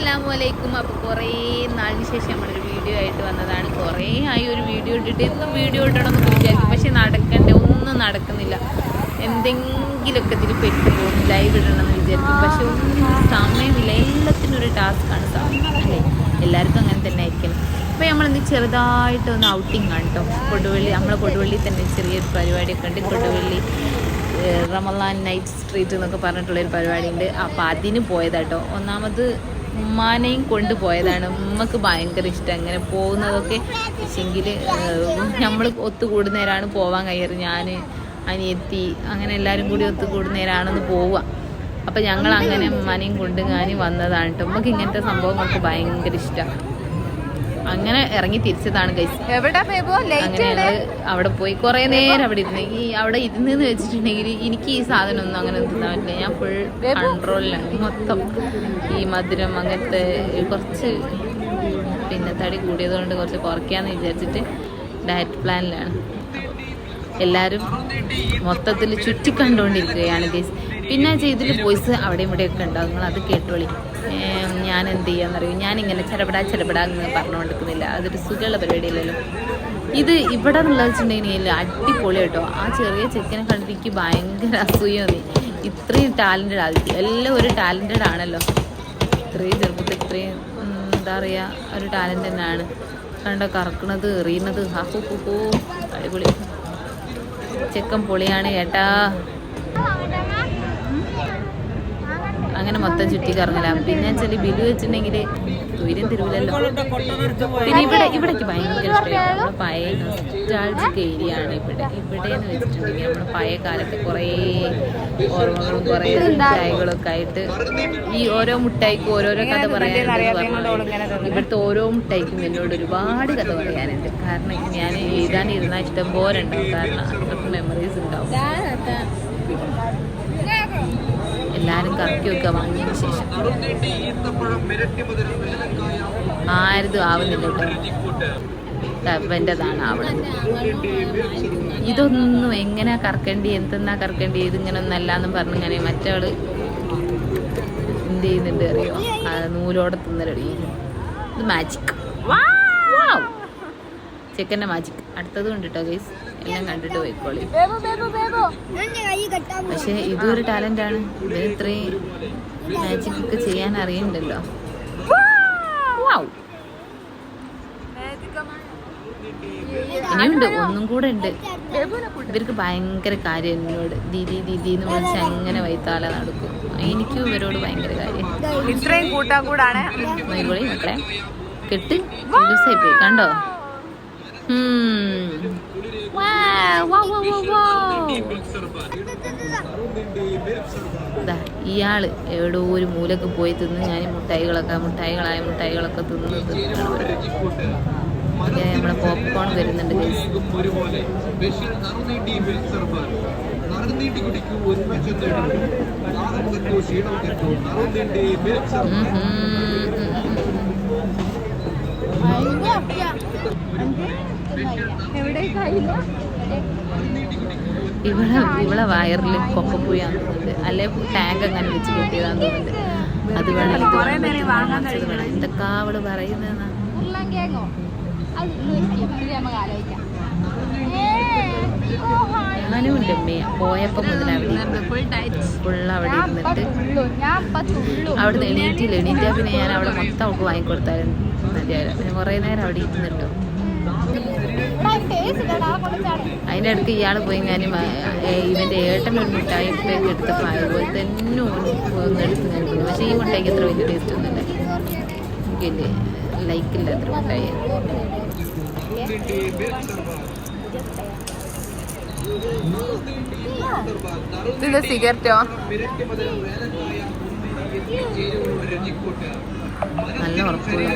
അസ്സലാമു അലൈക്കും അപ്പോൾ കുറേ നാളിന് ശേഷം നമ്മളൊരു വീഡിയോ ആയിട്ട് വന്നതാണ്. കുറേ ആയി ഒരു വീഡിയോ ഇട്ടിട്ട് എന്നും വീഡിയോ ഇട്ടണമെന്ന് വിചാരിക്കും പക്ഷേ നടക്കണ്ടേ ഒന്നും നടക്കുന്നില്ല. എന്തെങ്കിലുമൊക്കെ ഇതിൽ പെട്ടുപോകും ലൈവ് ഇടണമെന്ന് വിചാരിക്കും പക്ഷെ ഒന്നും സമയമില്ല. എല്ലാത്തിനും ഒരു ടാസ്ക്കാണ് സമയം അല്ലേ? എല്ലാവർക്കും അങ്ങനെ തന്നെ ആയിരിക്കും അപ്പോൾ നമ്മളിന്ന് ചെറുതായിട്ട് ഒന്ന് ഔട്ടിങ് ആണ് കേട്ടോ കൊടുവള്ളി നമ്മളെ കൊടുവള്ളി തന്നെ ചെറിയൊരു പരിപാടിയൊക്കെ ഉണ്ട്. കൊടുവള്ളി റമലാൻ നൈറ്റ് സ്ട്രീറ്റ് എന്നൊക്കെ പറഞ്ഞിട്ടുള്ളൊരു പരിപാടിയുണ്ട്. അപ്പോൾ അതിന് പോയതാട്ടോ ഒന്നാമത് ഉമ്മാനെയും കൊണ്ടുപോയതാണ്. ഉമ്മക്ക് ഭയങ്കര ഇഷ്ടം. അങ്ങനെ പോകുന്നതൊക്കെ പക്ഷെങ്കിൽ നമ്മൾ ഒത്തുകൂടുന്നേരാണ് പോവാൻ കഴിയാറ്. ഞാൻ അനിയത്തി അങ്ങനെ എല്ലാവരും കൂടി ഒത്തുകൂടുന്നേരാണെന്ന് പോവുക. അപ്പം ഞങ്ങൾ അങ്ങനെ ഉമ്മാനെയും കൊണ്ട് ഞാൻ വന്നതാണ് കേട്ടോ ഉമ്മക്ക് ഇങ്ങനത്തെ സംഭവങ്ങൾക്ക് ഭയങ്കര ഇഷ്ടമാണ് അങ്ങനെ ഇറങ്ങി തിരിച്ചതാണ് ഗൈസ് എവിടെ അങ്ങനെ അവിടെ പോയി കുറെ നേരം അവിടെ ഇരുന്ന്. ഈ അവിടെ ഇരുന്ന് വെച്ചിട്ടുണ്ടെങ്കിൽ എനിക്ക് ഈ സാധനം ഒന്നും അങ്ങനെ തിന്നാൻ പറ്റില്ല. ഞാൻ ഫുൾ കൺട്രോളിലാണ് മൊത്തം ഈ മധുരം അങ്ങനത്തെ കുറച്ച് പിന്നെ തടി കൂടിയത് കൊണ്ട് കുറച്ച് കുറയ്ക്കാന്ന് വിചാരിച്ചിട്ട് ഡയറ്റ് പ്ലാനിലാണ് എല്ലാവരും മൊത്തത്തിൽ ചുറ്റിക്കണ്ടുകൊണ്ടിരിക്കുകയാണ് ഗൈസ് പിന്നെ ചെയ്തിൽ വോയിസ് അവിടെ ഇവിടെ ഒക്കെ ഉണ്ടാവും നിങ്ങൾ അത് കേട്ടോളി ഞാൻ എന്ത് ചെയ്യാന്നറിയും? ഞാനിങ്ങനെ ചിലപടാ ചിലപടാ എന്ന് പറഞ്ഞുകൊണ്ടിരിക്കുന്നില്ല. അതൊരു സുഖമുള്ള പരിപാടിയല്ലല്ലോ. ഇത് ഇവിടെ നിന്നുള്ള വെച്ചിട്ടുണ്ടെങ്കിൽ അടിപൊളി കേട്ടോ. ആ ചെറിയ ചെക്കനെ കണ്ടിട്ട് ഭയങ്കര അസൂയ തോന്നി. ഇത്രയും ടാലന്റഡ് ആ എല്ലാം ഒരു ടാലന്റഡ് ആണല്ലോ. ഇത്രയും ചെറുപ്പത്തിൽ ഇത്രയും എന്താ പറയുക ഒരു ടാലന്റ് തന്നെയാണ്. കണ്ട കറക്കണത് എറിയുന്നത്. ഹു അടിപൊളി. ചെക്കൻ പൊളിയാണ് ഏട്ടാ അങ്ങനെ മൊത്തം ചുറ്റി കറങ്ങലാം പിന്നെ വെച്ചാൽ ബിലു വെച്ചിട്ടുണ്ടെങ്കിൽ തുര്യം തിരുവില്ലല്ലോ പിന്നെ ഇവിടെ ഇവിടേക്ക് ഭയങ്കര പഴയ നൊസ്റ്റാൾജിക് ഏരിയ ആണ് ഇവിടെ. ഇവിടെ എന്ന് വെച്ചിട്ടുണ്ടെങ്കിൽ നമ്മുടെ പഴയ കാലത്ത് കുറേ ഓർമ്മകളും കുറേ മിഠായികളും ഒക്കെ ആയിട്ട് ഈ ഓരോ മുട്ടായിക്കും ഓരോരോ കഥ പറയാനുണ്ട് ഇവിടുത്തെ ഓരോ മുട്ടായിക്കും എന്നോട് ഒരുപാട് കഥ പറയാനുണ്ട്. കാരണം ഞാൻ എഴുതാനിരുന്ന ഇഷ്ടം പോലെ ഉണ്ടാവും. കാരണം അത്ര മെമ്മറീസ് ഉണ്ടാവും. എല്ലാരും കറക്കിയൊക്കെ വാങ്ങിയതിന് ശേഷം. ആരതും ആവുന്നില്ല കേട്ടോ. അവന്റെതാണ് ആവണത് ഇതൊന്നും എങ്ങനെയാ കറക്കേണ്ടി എന്തെന്നാ കറക്കേണ്ടി ഇതിങ്ങനെ ഒന്നല്ലാന്നും പറഞ്ഞു ഇങ്ങനെ മറ്റവൾ എന്ത് ചെയ്യുന്നുണ്ട് അറിയോ? നൂലോടെ തിന്നലടി ഇത് മാജിക് ചെക്കന്റെ മാജിക് അടുത്തത് കണ്ടിട്ടോ ഗൈസ് എല്ലാം കണ്ടിട്ട് പോയിക്കോളി. പക്ഷെ ഇതും ഒരു ടാലന്റ് ആണ്. ഇതിന് ഇത്രയും മാജിക് ഒക്കെ ചെയ്യാൻ അറിയണ്ടല്ലോ. വൗ. ഇനിയുണ്ട് ഒന്നും കൂടെ ഉണ്ട്. ഇവർക്ക് ഭയങ്കര കാര്യം എന്നോട്. ദീദി ദീദി എന്ന് വിളിച്ച് അങ്ങനെ വൈത്താല നടക്കും. എനിക്കും ഇവരോട് ഭയങ്കര കാര്യം. ഇത്രയും കൂട്ടാൻ കൂടാണ്. മക്കളെ കെട്ട് ലൂസായി പോയി. കണ്ടോ? ഇയാൾ എവിടോ ഒരു മൂലക്ക് പോയി തിന്ന് ഞാൻ മുട്ടായികളൊക്കെ മുട്ടായികളായ മുട്ടായികളൊക്കെ തിന്ന് അങ്ങനെ നമ്മളെ പോപ്കോൺ വരുന്നുണ്ട് ക്ഷീണം ഇവളെ ഇവളെ വയറിൽ കൊക്കപ്പുയാന്ന് തോന്നുന്നുണ്ട്. അല്ലെ ടാങ്ക് അങ്ങനെ വെച്ച് കെട്ടിയതാന്ന് അത് വേണം ഇത് വേണം, മറ്റത് വേണം, മറ്റത് വേണം. എന്തൊക്കെ അവൾ പറയുന്നതെന്നാ? ഞാനും ഉണ്ട് പോയപ്പോ മുതൽ അവിടെ ഫുൾ അവിടെ ഇരുന്നിട്ട് ഞാൻ തുള്ളു. അവിടെ എണീറ്റില്ല. എണീറ്റാ പിന്നെ ഞാൻ അവിടെ മൊത്തം അവൾക്ക് വാങ്ങിക്കൊടുത്തായിരുന്നു. മതിയാവില്ല പിന്നെ കുറേ നേരം അവിടെ ഇരുന്നിട്ടു. അതിന്റെ അടുത്ത് ഇയാൾ പോയി ഞാൻ ഇവന്റെ ഏട്ടൻ ഒരു മിഠായി എടുത്ത് എടുത്തപ്പോൾ അതുപോലെ തന്നെ ഒന്ന് എടുത്ത് ഞാൻ പക്ഷേ ഈ മുട്ടായിക്ക് അത്ര വലിയ ടേസ്റ്റ് ഒന്നും ഇല്ല. എനിക്കില്ലേ ലൈക്കില്ല അത്ര മിഠായി. ഇത് സിഗരറ്റോ? നല്ല ഉറപ്പുള്ള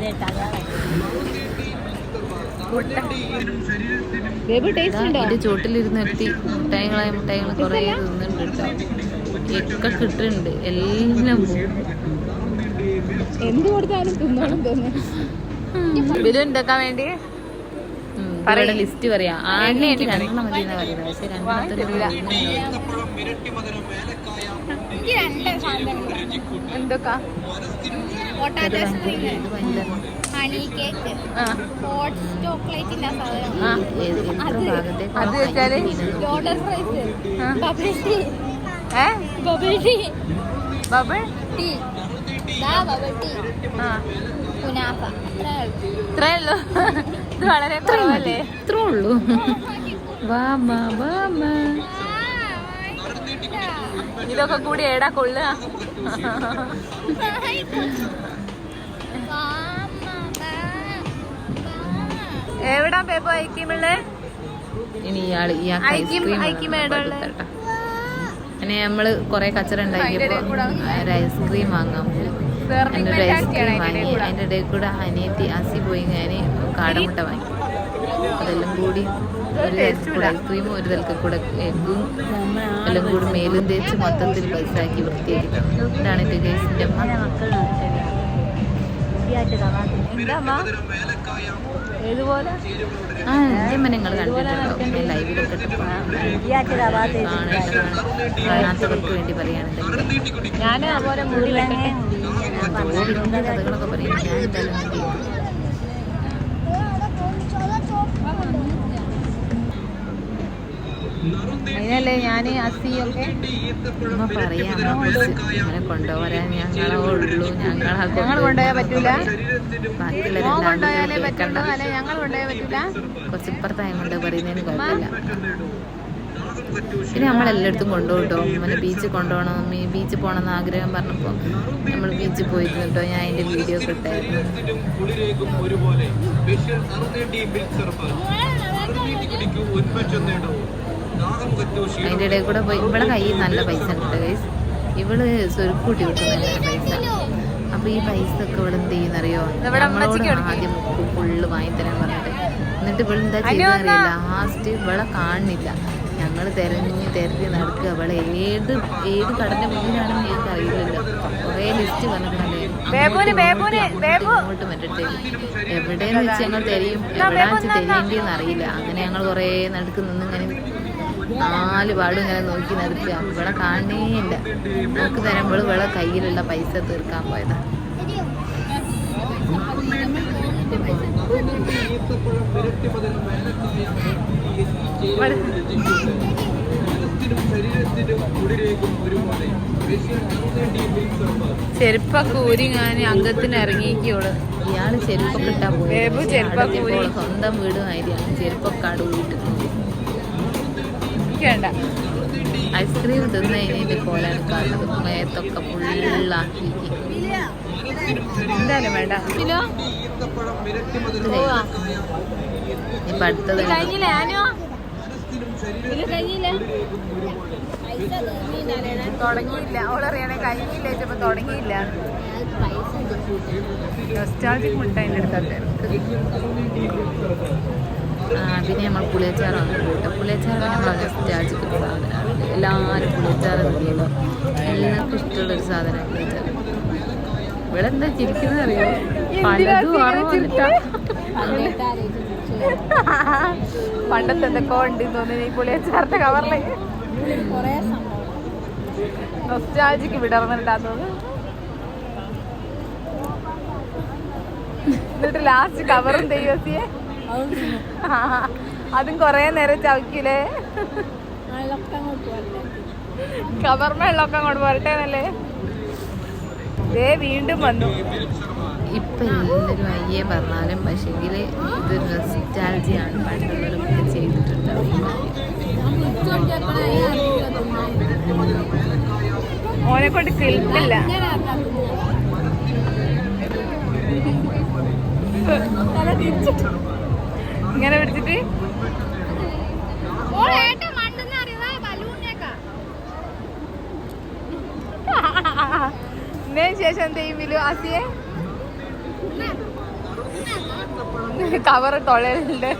കേട്ടാ ബേബി ടേസ്റ്റ് ഉണ്ടോ? ഇതിന്റെ ചോട്ടിലിരുന്ന് എത്തി മുട്ടായികളായ മുട്ടായികൾ കുറേ തിന്നുന്നുണ്ട് കേട്ടോ. ഒക്കെ കിട്ടുന്നുണ്ട്. എല്ലാം എന്ത് കൊടുത്താലും തിന്നോളും തോന്നുന്നു ബിലു ഉണ്ടാക്കാൻ വേണ്ടി? ലിസ്റ്റ് പറയാ. ആദ്യം എനിക്ക് രണ്ടെണ്ണം മതി എന്നാ പറയുന്നത്. പക്ഷെ രണ്ടെണ്ണത്തിന് എനിക്ക് രണ്ട് സാധനങ്ങൾ എന്തൊക്കെ? Honey cake. ആ. ഹോട്ട് ചോക്ലേറ്റിന്റെ സാധനം. അത് വെച്ചാൽ loaded fries bubble tea bubble tea bubble tea ദാ ബബിൾ ടീ കുനാഫ. ഇത്രേ ഉള്ളൂ? ഇത് വളരെ കുറവല്ലേ? ഇത്രേ ഉള്ളൂ. വാമ വാമ ഇതൊക്കെ കൂടി ഏടാ കൊള്ളുക. എവിടാ പേപ്പോ ഐക്കിമുള്ളേ ഇനി ഇയാൾ ഇനി? അങ്ങനെ നമ്മൾ കൊറേ കച്ചറ ഉണ്ടാക്കിയപ്പോ ഒരു ഐസ്ക്രീം വാങ്ങാൻ പോയി. അതിന്റെ ഐസ്ക്രീം വാങ്ങി. ഇടയിൽ കൂടെ അനിയത്തി അസി പോയി ഞാൻ കാടമുട്ട വാങ്ങി. അതെല്ലാം കൂടി ഒരു തലത്തിൽ കൂടെ ഐസ്ക്രീമും ഒരു തലക്ക് കൂടെ എഗ്ഗും എല്ലാം കൂടി മേലും തേച്ച് മൊത്തത്തിൽ പൈസാക്കി വൃത്തിയാക്കി. ഇതാണ് എന്റെ ഗൈസിന്റെ അമ്മ. ആ എന്റെ അമ്മ നിങ്ങൾ കണ്ടിട്ടുണ്ടോ? ലൈവിലൊക്കെ കാണാത്തവർക്ക് വേണ്ടി പറയുകയാണെങ്കിൽ ഞാൻ അതുപോലെ കഥകളൊക്കെ പറയും. ഞാൻ എന്തായാലും ഒന്നും കേൾക്കും. അതിനല്ലേ ഞാൻ അസിയൊക്കെ ഒന്ന് പറയാം അങ്ങനെ കൊണ്ടുപോരാൻ ഞങ്ങളെ ഉള്ളൂ. ഞങ്ങൾ ഞങ്ങൾ കൊണ്ടുപോയാൽ പറ്റൂല. ബാക്കിയുള്ള മോൻ രണ്ടാമത് കൊണ്ടുപോയാലേ കേൾക്കണ്ട പറ്റുള്ളൂ. അല്ലെ? ഞങ്ങൾ കൊണ്ടുപോയാൽ പറ്റൂല. കുറച്ച് ഇപ്പുറത്തായ കൊണ്ട് പറയുന്നതിന് കുഴപ്പമില്ല. പിന്നെ നമ്മളെല്ലായിടത്തും കൊണ്ടുപോട്ടോ. അങ്ങനെ ബീച്ച് കൊണ്ടുപോകണം. മമ്മി ബീച്ച് പോകണം എന്ന് ആഗ്രഹം പറഞ്ഞപ്പോൾ നമ്മൾ ബീച്ചിൽ പോയിരുന്നു കേട്ടോ. ഞാൻ അതിന്റെ വീഡിയോ ഒക്കെ ഇട്ടായിരുന്നു അതിന്റെ ഇടയിൽ കൂടെ പോയി. ഇവിടെ കയ്യിൽ നല്ല പൈസ ഉണ്ട് ഗൈസ് ഇവൾ സ്വരുക്കൂട്ടി കിട്ടുന്ന പൈസ. അപ്പൊ ഈ പൈസ ഒക്കെ ഇവിടെ എന്ത് ചെയ്യുന്നറിയോ? നമ്മളോട്. ആദ്യം ഫുള്ള് വാങ്ങി തരാൻ പറഞ്ഞിട്ട്. എന്നിട്ട് ഇവിടെ എന്താ ചെയ്യുന്നറിയില്ല ലാസ്റ്റ് ഇവളെ കാണുന്നില്ല ഞങ്ങൾ തിരഞ്ഞ് തിരഞ്ഞ് നടക്കുക. അവളെ ഏത് ഏത് കടന്റെ മുന്നിലാണെന്ന് എനിക്ക് അറിയില്ലല്ലോ. കുറേ ലിസ്റ്റ്. ഇങ്ങോട്ട് മറ്റേ എവിടെയെന്ന് വെച്ച് ഞങ്ങൾ തിരയും? എവിടെയാന്ന് വെച്ച് തെരയേണ്ടിയെന്ന് അറിയില്ല അങ്ങനെ ഞങ്ങൾ കുറേ നടുക്ക് നിന്ന് ഇങ്ങനെ നാല് പാടും ഇങ്ങനെ നോക്കി നിർത്തി. ഇവിടെ കാണേണ്ട ഇല്ല. നമുക്ക് തരുമ്പോൾ ഇവിടെ കയ്യിലുള്ള പൈസ തീർക്കാൻ പോയതാ. ചെരുപ്പൊക്കെ ഊരി ഞാൻ അംഗത്തിന് ഇറങ്ങിക്കോൾ ഇയാൾ ചെരുപ്പൊക്കെ ഇട്ടാ പോയി ചെരുപ്പൊക്കെ അവിടെ. സ്വന്തം വീട് ആയിരിക്കും. ചെരുപ്പൊക്കെ ആട് ഊരിട്ട് വേണ്ട ഐസ്ക്രീം തിന്ന് ഇനി പോലെ കാണുന്നത് മേത്തൊക്കെ ഫുള്ളാക്കി. എന്തായാലും വേണ്ട. കിലോ ഇപ്പൊ അടുത്തത് കഴിഞ്ഞില്ലേ ആനോ തുടങ്ങിയില്ല. അവളറിയണേ കഴിഞ്ഞില്ല ഇപ്പൊ തുടങ്ങിയില്ല. നൊസ്റ്റാൾജിക് മുട്ട അടുത്തത് ആ, പിന്നെ നമ്മൾ പുളിയച്ചാറ് കൂട്ടുക കേട്ടോ. പുളിയച്ചാറ് നമ്മൾ സ്റ്റാച്ചിക്കുന്ന സാധനമാണ്. എല്ലാവരും പുളിയച്ചാറ് തിന്നുള്ളൂ എല്ലാവർക്കും ഇഷ്ടമുള്ളൊരു സാധനമാണ് പുളിയച്ചാറ്. ഇവിടെ എന്താ ചിരിക്കുന്നത് അറിയോ? പലതും പണ്ടത്തെ എന്തൊക്കെ ഉണ്ട് തോന്നുന്നു ഈ പുളിയച്ചാറിന്റെ കവറിൽ. നൊസ്റ്റാജിക്ക് വിടർന്നിട്ടാ തോന്നുന്നു. എന്നിട്ട് ലാസ്റ്റ് കവറും ദൈവത്തിയെ. അതും കൊറേ നേരം ചവിക്കില്ലേ? കവർ വെള്ളമൊക്കെ അങ്ങോട്ട് പോരട്ടെ എന്നല്ലേ? ദേ വീണ്ടും വന്നു. ഇപ്പം എല്ലാവരും അയ്യേ പറഞ്ഞാലും പക്ഷേങ്കിൽ ഇത് നൊസ്റ്റാൾജിയാണ് പണ്ടുള്ളവരൊക്കെ ചെയ്തിട്ടുണ്ടാവും ഓനെ കൊണ്ട് കിളിപ്പില്ല ഇങ്ങനെ പിടിച്ചിട്ട്? ശേഷം എന്ത് ചെയ്യും വിലു ആസിയെ? കവറ് തൊഴലുണ്ട്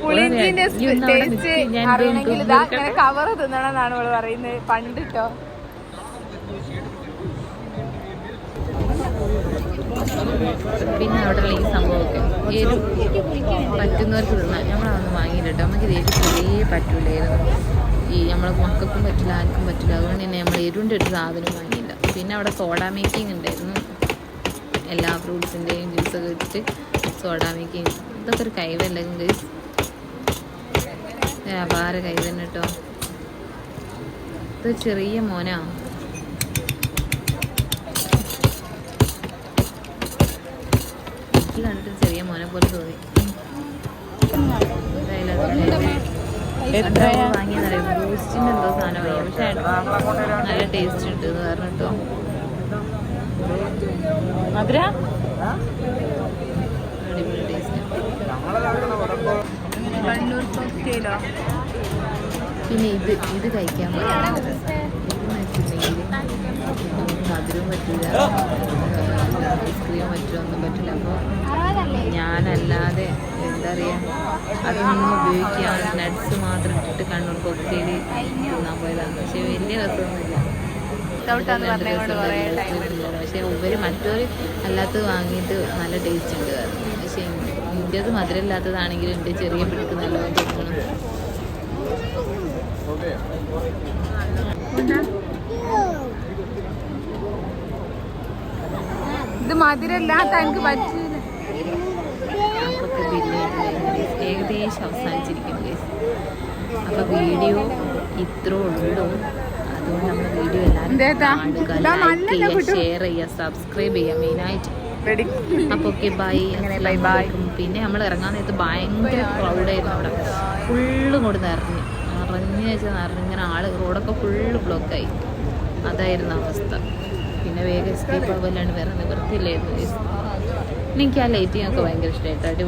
പുളിഞ്ചിന്റെ ടേസ്റ്റ് അറിയണമെങ്കിൽ ഇതാ. ഇങ്ങനെ കവർ തിന്നണം എന്നാണ് അവൾ പറയുന്നത് പണ്ടിട്ടോ പിന്നെ അവിടെയുള്ള ഈ സംഭവമൊക്കെ. എരു പറ്റുന്നവർക്ക് തിന്നാം നമ്മളതൊന്നും വാങ്ങിയിട്ടോ നമുക്ക് ഇത് എരു കുറേ പറ്റൂലായിരുന്നു. ഈ നമ്മളെ മക്കൾക്കും പറ്റില്ല ആർക്കും പറ്റില്ല. അതുകൊണ്ട് തന്നെ നമ്മൾ എരുവിന്റെ ഒരു സാധനം വാങ്ങിയില്ല. പിന്നെ അവിടെ സോഡ മേക്കിംഗ് ഉണ്ടായിരുന്നു. എല്ലാ ഫ്രൂട്ട്സിന്റെയും ജ്യൂസൊക്കെ ഇട്ടിട്ട് സോഡ മേക്കിംഗ് ഇതൊക്കെ ഒരു കൈവല്ല ഗൈസ് വ്യാപാര കൈ തന്നെ കേട്ടോ. ഇത് ചെറിയ മോനാ. കണ്ടിട്ട് ചെറിയ മോനെ പോലെ തോന്നി? വാങ്ങിയെന്നറിയാം? ബൂസ്റ്റിന്റെ എന്തോ സാധനം വാങ്ങി. പക്ഷേ നല്ല ടേസ്റ്റ് ഉണ്ട് എന്ന് പറഞ്ഞിട്ടോ മധുര? അടിപൊളി ടേസ്റ്റ് കണ്ണൂർ കോക്ടെയിലോ പിന്നെ ഇത് ഇത് കഴിക്കാൻ പറ്റില്ല ഇതെന്ന് വെച്ചിട്ടുണ്ടെങ്കിൽ മധുരവും പറ്റില്ല ഐസ്ക്രീം പറ്റുമോ ഒന്നും പറ്റില്ല. അപ്പോൾ ഞാനല്ലാതെ എന്താ പറയുക അതൊന്നും ഉപയോഗിക്കാൻ നട്സ് മാത്രം ഇട്ടിട്ട് കണ്ണൂർ കൊക്കയിൽ തിന്നാൻ പോയതാണ്. പക്ഷേ വലിയ രസമൊന്നുമില്ല. പക്ഷേ ഇവർ മറ്റൊരു അല്ലാത്തത് വാങ്ങിയിട്ട് നല്ല ടേസ്റ്റ് ഉണ്ട് പക്ഷേ ഇന്ത്യത് ഇല്ലാത്തതാണെങ്കിലും എന്റെ ചെറിയ പിടിക്ക് നല്ലോണം തോന്നണം. ഇത് മധുരല്ലാത്ത എനിക്ക് പറ്റൂല ഏകദേശം അവസാനിച്ചിരിക്കും. അപ്പൊ വീഡിയോ ഇത്രേ ഉള്ളൂ. അതുകൊണ്ട് നമ്മുടെ വീഡിയോ എല്ലാവരും കാണുക. ഷെയർ ചെയ്യുക സബ്സ്ക്രൈബ് ചെയ്യുക മെയിനായിട്ട്. അപ്പോൾ ഓക്കെ ബൈ അങ്ങനെ ബൈ bye. പിന്നെ നമ്മൾ ഇറങ്ങാൻ നേരത്ത് ഭയങ്കര ക്രൗഡായിരുന്നു അവിടെ. ഫുള്ളും കൂടി നിറഞ്ഞു. നിറഞ്ഞു വെച്ചാൽ നിറഞ്ഞിങ്ങനെ ആൾ റോഡൊക്കെ ഫുള്ള് ബ്ലോക്കായി അതായിരുന്നു അവസ്ഥ. പിന്നെ വേഗം എസ്കേപ്പ് ആവുമല്ലാണ്ട് വേറെ നിവൃത്തിയില്ലായിരുന്നു. എനിക്ക് ആ ലൈറ്റിംഗ് ഒക്കെ ഭയങ്കര ഇഷ്ടമായിട്ട് അടിപൊളി